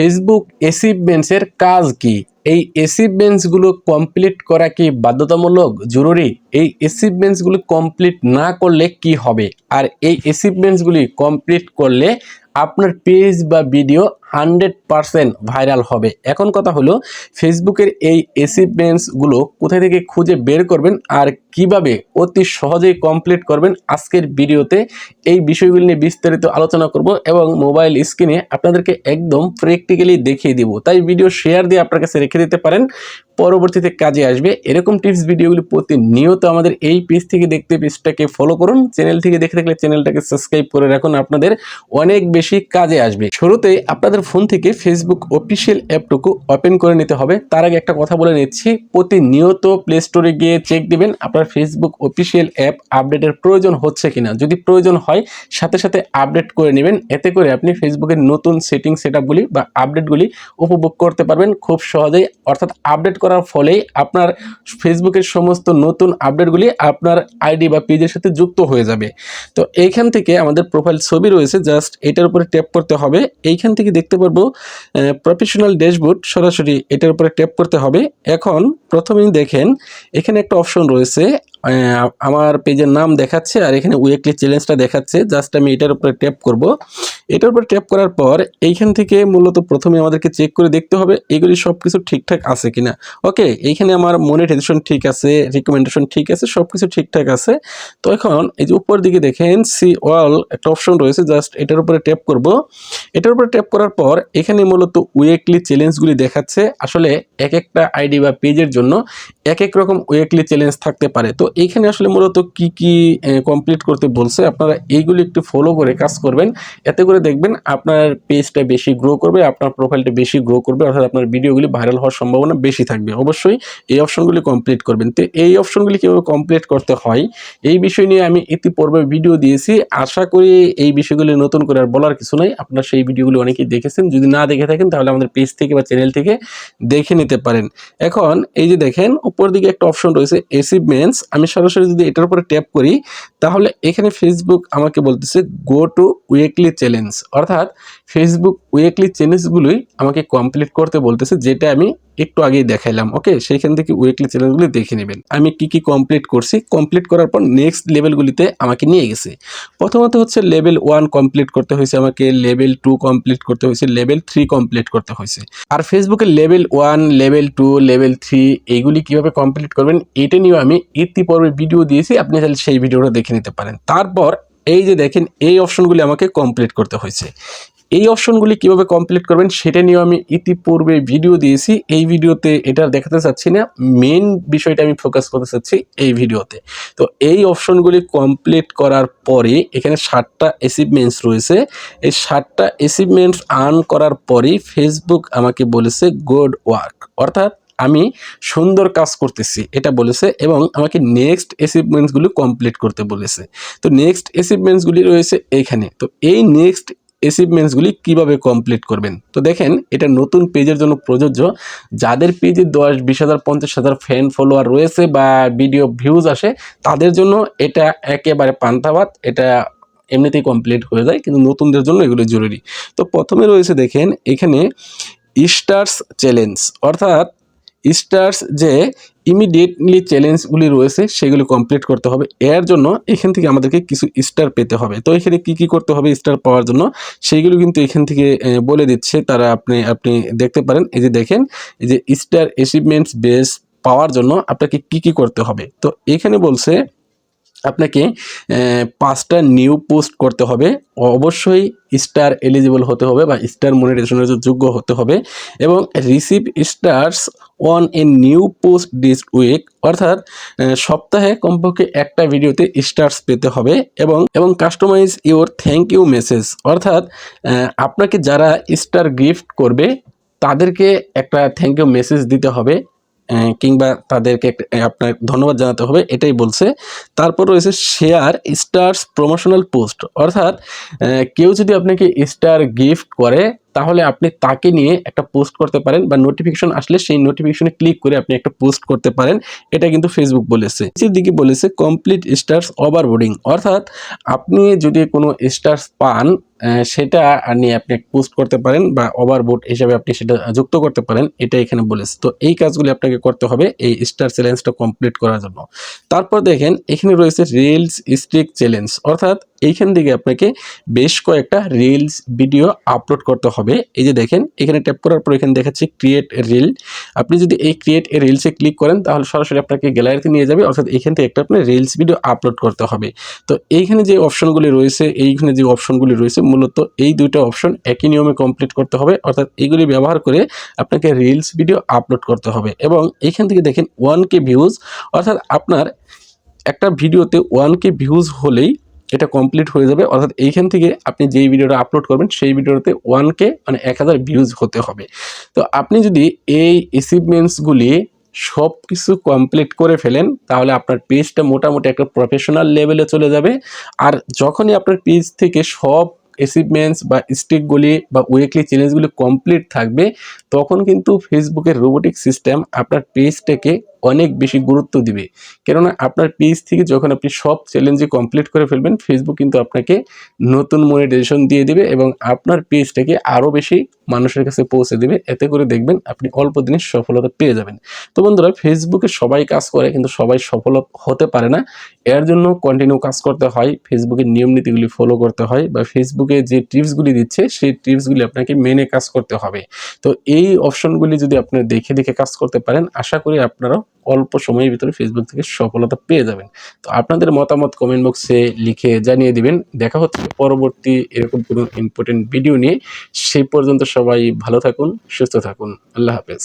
Facebook অ্যাচিভমেন্টসের কাজ কি? এই অ্যাচিভমেন্টসগুলো কমপ্লিট করা কি বাধ্যতামূলক? জরুরি। এই অ্যাচিভমেন্টসগুলো কমপ্লিট না করলে কি হবে? আর এই অ্যাচিভমেন্টসগুলি কমপ্লিট করলে আপনার পেজ বা ভিডিও হান্ড্রেড পারসেন্ট ভাইরাল হবে। এখন কথা হলো, ফেসবুকের এই অ্যাচিভমেন্টসগুলো কোথায় থেকে খুঁজে বের করবেন আর কীভাবে অতি সহজেই কমপ্লিট করবেন আজকের ভিডিওতে, এই বিষয়গুলি নিয়ে বিস্তারিত আলোচনা করব এবং মোবাইল স্ক্রিনে আপনাদেরকে একদম প্র্যাকটিক্যালি দেখিয়ে দিব। তাই ভিডিও শেয়ার দিয়ে আপনার কাছে রেখে দিতে পারেন, পরবর্তীতে কাজে আসবে। এরকম টিপস ভিডিওগুলি প্রতিনিয়ত আমাদের এই পেজ থেকে দেখতে পেজটাকে ফলো করুন। চ্যানেল থেকে দেখে থাকলে চ্যানেলটাকে সাবস্ক্রাইব করে রাখুন। আপনাদের অনেক বেশি কাজে আসবে। শুরুতে আপনাদের ফোন থেকে ফেসবুক অফিসিয়াল অ্যাপটুকু ওপেন করে নিতে হবে। তার আগে একটা কথা বলে নিচ্ছি, প্রতিনিয়ত প্লে স্টোরে গিয়ে চেক দিবেন আপনার ফেসবুক অফিসিয়াল অ্যাপ আপডেটের প্রয়োজন হচ্ছে কিনা। যদি প্রয়োজন হয়, সাথে সাথে আপডেট করে নেবেন। এতে করে আপনি ফেসবুকের নতুন সেটিং সেটআপগুলি বা আপডেটগুলি উপভোগ করতে পারবেন খুব সহজেই। অর্থাৎ আপডেট করার ফলেই আপনার ফেসবুকের সমস্ত নতুন আপডেটগুলি আপনার আইডি বা পেজের সাথে যুক্ত হয়ে যাবে। তো এইখান থেকে আমাদের প্রোফাইল ছবি রয়েছে জাস্ট এটার উপরে ট্যাপ করতে হবে। এইখান থেকে দেখতে পারব প্রফেশনাল ড্যাশবোর্ড সরাসরি এটার উপরে ট্যাপ করতে হবে। এখন প্রথমেই দেখেন, এখানে একটা অপশন রয়েছে আমার পেজের নাম দেখাচ্ছে আর এখানে উইকলি চ্যালেঞ্জটা দেখাচ্ছে। জাস্ট আমি এটার উপরে ট্যাপ করব। এটার উপরে ট্যাপ করার পর এইখান থেকে মূলত প্রথমে আমাদেরকে চেক করে দেখতে হবে, এগুলি সব কিছু ঠিকঠাক আছে কিনা। ওকে এইখানে আমার মনিটাইজেশন ঠিক আছে রিকমেন্ডেশন ঠিক আছে সব কিছু ঠিকঠাক আছে। তো এখন এই যে উপর দিকে দেখেন সি ওয়াল একটা অপশন রয়েছে জাস্ট এটার উপরে ট্যাপ করব। এটার উপরে ট্যাপ করার পর এখানে মূলত উইকলি চ্যালেঞ্জগুলি দেখাচ্ছে। আসলে এক একটা আইডি বা পেজের জন্য এক এক রকম উইকলি চ্যালেঞ্জ থাকতে পারে। তো এইখানে আসলে মূলত কি কি কমপ্লিট করতে বলছে, আপনারা এইগুলি একটু ফলো করে কাজ করবেন। এতে করে দেখবেন আপনার পেজটা বেশি গ্রো করবে, আপনার প্রোফাইলটা বেশি গ্রো করবে, অর্থাৎ আপনার ভিডিওগুলি ভাইরাল হওয়ার সম্ভাবনা বেশি থাকবে। অবশ্যই এই অপশনগুলি কমপ্লিট করবেন। তো এই অপশনগুলি কীভাবে কমপ্লিট করতে হয়, এই বিষয় নিয়ে আমি ইতিপূর্বে ভিডিও দিয়েছি। আশা করি এই বিষয়গুলি নতুন করে আর বলার কিছু নাই। আপনার সেই ভিডিওগুলি অনেকেই দেখেছেন। যদি না দেখে থাকেন, তাহলে আমাদের পেজ থেকে বা চ্যানেল থেকে দেখে নিতে পারেন। এখন এই যে দেখেন, উপর দিকে একটা অপশন রয়েছে অ্যাচিভমেন্টস আমি সরাসরি যদি এটার উপরে ট্যাপ করি, তাহলে এখানে ফেসবুক আমাকে বলতেছে গো টু উইকলি চ্যালেঞ্জ অর্থাৎ ফেসবুক উইকলি চ্যালেঞ্জগুলোই আমাকে কমপ্লিট করতে বলতেছে, যেটা আমি একটু আগেই দেখাইলাম ওকে সেইখান থেকে উইকলি চ্যালেঞ্জগুলি দেখে নেবেন। আমি কি কি কমপ্লিট করছি? কমপ্লিট করার পর নেক্সট লেভেলগুলিতে আমাকে নিয়ে গেছে। প্রথমত হচ্ছে লেভেল ওয়ান কমপ্লিট করতে হয়েছে আমাকে লেভেল টু কমপ্লিট করতে হয়েছে লেভেল থ্রি কমপ্লিট করতে হয়েছে। আর ফেসবুকে level one level two level three এইগুলি কীভাবে কমপ্লিট করবেন, এটা নিয়েও আমি ইতিপূর্বে ভিডিও দিয়েছি, আপনি তাহলে সেই ভিডিওটা দেখে নিতে পারেন। তারপর এই যে দেখেন, এই অপশনগুলি আমাকে কমপ্লিট করতে হয়েছে। এই অপশনগুলি কীভাবে কমপ্লিট করবেন সেটা নিয়েও আমি ইতিপূর্বে ভিডিও দিয়েছি। এই ভিডিওতে এটা দেখাতে চাচ্ছি না। মেন বিষয়টা আমি ফোকাস করতে চাচ্ছি এই ভিডিওতে তো এই অপশনগুলি কমপ্লিট করার পরে এখানে ষাটটা অ্যাচিভমেন্টস রয়েছে। এই ষাটটা অ্যাচিভমেন্টস আর্ন করার পরেই ফেসবুক আমাকে বলেছে গুড ওয়ার্ক অর্থাৎ আমি সুন্দর কাজ করতেছি, এটা বলেছে এবং আমাকে নেক্সট অ্যাচিভমেন্টসগুলো কমপ্লিট করতে বলেছে। তো নেক্সট অ্যাচিভমেন্টসগুলি রয়েছে এইখানে তো এই নেক্সট অ্যাচিভমেন্টসগুলি কীভাবে কমপ্লিট করবেন? তো দেখেন, এটা নতুন পেজের জন্য প্রযোজ্য। যাদের পেজে দশ, বিশ হাজার, পঞ্চাশ হাজার ফ্যান ফলোয়ার রয়েছে বা ভিডিও ভিউজ আসে, তাদের জন্য এটা একেবারে পান্তাবাদ। এটা এমনিতেই কমপ্লিট হয়ে যায়, কিন্তু নতুনদের জন্য এগুলো জরুরি। তো প্রথমে রয়েছে দেখেন, এখানে স্টার্স চ্যালেঞ্জ অর্থাৎ স্টার্স যে ইমিডিয়েটলি চ্যালেঞ্জগুলি রয়েছে, সেগুলি কমপ্লিট করতে হবে। এর জন্য এখান থেকে আমাদেরকে কিছু স্টার পেতে হবে। তো এখানে কি কি করতে হবে স্টার পাওয়ার জন্য? সেইগুলো কিন্তু এখান থেকে বলে দিচ্ছে তারা আপনি আপনি দেখতে পারেন। এই যে দেখেন, এই যে স্টার অ্যাচিভমেন্টস বেস পাওয়ার জন্য আপনাকে কি কি করতে হবে? তো এখানে বলছে আপনাকে পাঁচটা নিউ পোস্ট করতে হবে। অবশ্যই স্টার এলিজিবল হতে হবে বা স্টার মনিটাইজেশনের যোগ্য হতে হবে এবং receive stars on a new post this week অর্থাৎ সপ্তাহে কমপক্ষে একটা ভিডিওতে স্টার্স পেতে হবে এবং এবং customize your thank you message অর্থাৎ আপনাকে যারা স্টার গিফট করবে, তাদেরকে একটা থ্যাংক ইউ মেসেজ দিতে হবে। কিংবা তাদেরকে আপনার ধন্যবাদ জানাতে হবে, এটাই বলছে। তারপর রয়েছে শেয়ার স্টার্স প্রমোশনাল পোস্ট। অর্থাৎ কেউ যদি আপনাকে স্টার গিফট করে তাহলে আপনি তাকে নিয়ে একটা পোস্ট করতে পারেন বা নোটিফিকেশন আসলে সেই নোটিফিকেশনে ক্লিক করে আপনি একটা পোস্ট করতে পারেন। এটা কিন্তু ফেসবুক বলেছে। নিচের দিকে বলেছে কমপ্লিট স্টার্স ওভারবোর্ডিং অর্থাৎ আপনি যদি কোনো স্টার্স পান সেটা নিয়ে আপনি পোস্ট করতে পারেন বা ওভারবোর্ড হিসাবে আপনি সেটা যুক্ত করতে পারেন, এটা এখানে বলেছে। তো এই কাজগুলি আপনাকে করতে হবে এই স্টার চ্যালেঞ্জটা কমপ্লিট করার জন্য। তারপর দেখেন, এখানে রয়েছে রিলস স্ট্রিক চ্যালেঞ্জ অর্থাৎ এইখান থেকে আপনাকে বেশ কয়েকটা রিলস ভিডিও আপলোড করতে হবে। এই যে দেখেন, এখানে ট্যাপ করার পর এখানে দেখাচ্ছে ক্রিয়েট রিল আপনি যদি এই ক্রিয়েট রিলসে ক্লিক করেন, তাহলে সরাসরি আপনাকে গ্যালারিতে নিয়ে যাবে, অর্থাৎ এখান থেকে একটা আপনার রিলস ভিডিও আপলোড করতে হবে। তো এইখানে যে অপশনগুলি রয়েছে, এইখানে যে অপশনগুলি রয়েছে, মূলত এই দুইটা অপশন একই নিয়মে কমপ্লিট করতে হবে, অর্থাৎ এইগুলি ব্যবহার করে আপনাকে রিলস ভিডিও আপলোড করতে হবে। এবং এইখান থেকে দেখেন ওয়ান কে ভিউজ অর্থাৎ আপনার একটা ভিডিওতে ওয়ান কে ভিউজ হলেই এটা কমপ্লিট হয়ে যাবে। অর্থাৎ এইখান থেকে আপনি যেই ভিডিওটা আপলোড করবেন, সেই ভিডিওতে ওয়ান কে মানে এক হাজার ভিউজ হতে হবে। তো আপনি যদি এই অ্যাচিভমেন্টসগুলি সব কিছু কমপ্লিট করে ফেলেন, তাহলে আপনার পেজটা মোটামুটি একটা প্রফেশনাল লেভেলে চলে যাবে। আর যখনই আপনার পেজ থেকে সব অ্যাচিভমেন্টস বা স্টিকগুলি বা উইকলি চ্যালেঞ্জগুলি কমপ্লিট থাকবে, তখন কিন্তু ফেসবুকের রোবোটিক সিস্টেম আপনার পেজটাকে অনেক বেশি গুরুত্ব দিবে। কেননা আপনার পেজ থেকে যখন আপনি সব চ্যালেঞ্জে কমপ্লিট করে ফেলবেন ফেসবুক কিন্তু আপনাকে নতুন মনিটাইজেশন দিয়ে দেবে এবং আপনার পেজটাকে আরও বেশি মানুষের কাছে পৌঁছে দেবে। এতে করে দেখবেন আপনি অল্প দিনের সফলতা পেয়ে যাবেন। তো বন্ধুরা ফেসবুকে সবাই কাজ করে কিন্তু সবাই সফল হতে পারে না। এর জন্য কন্টিনিউ কাজ করতে হয় ফেসবুকের নিয়ম নীতিগুলি ফলো করতে হয় বা ফেসবুকে যে টিপসগুলি দিচ্ছে, সেই টিপসগুলি আপনাকে মেনে কাজ করতে হবে। তো এই অপশনগুলি যদি আপনি দেখে দেখে কাজ করতে পারেন, আশা করি আপনারাও অল্প সময়ের ভিতরে ফেসবুক থেকে সফলতা পেয়ে যাবেন। তো আপনাদের মতামত কমেন্ট বক্সে লিখে জানিয়ে দিবেন। দেখা হচ্ছে পরবর্তী এরকম কোনো ইম্পর্টেন্ট ভিডিও নিয়ে। সেই পর্যন্ত সবাই ভালো থাকুন, সুস্থ থাকুন। আল্লাহ হাফেজ।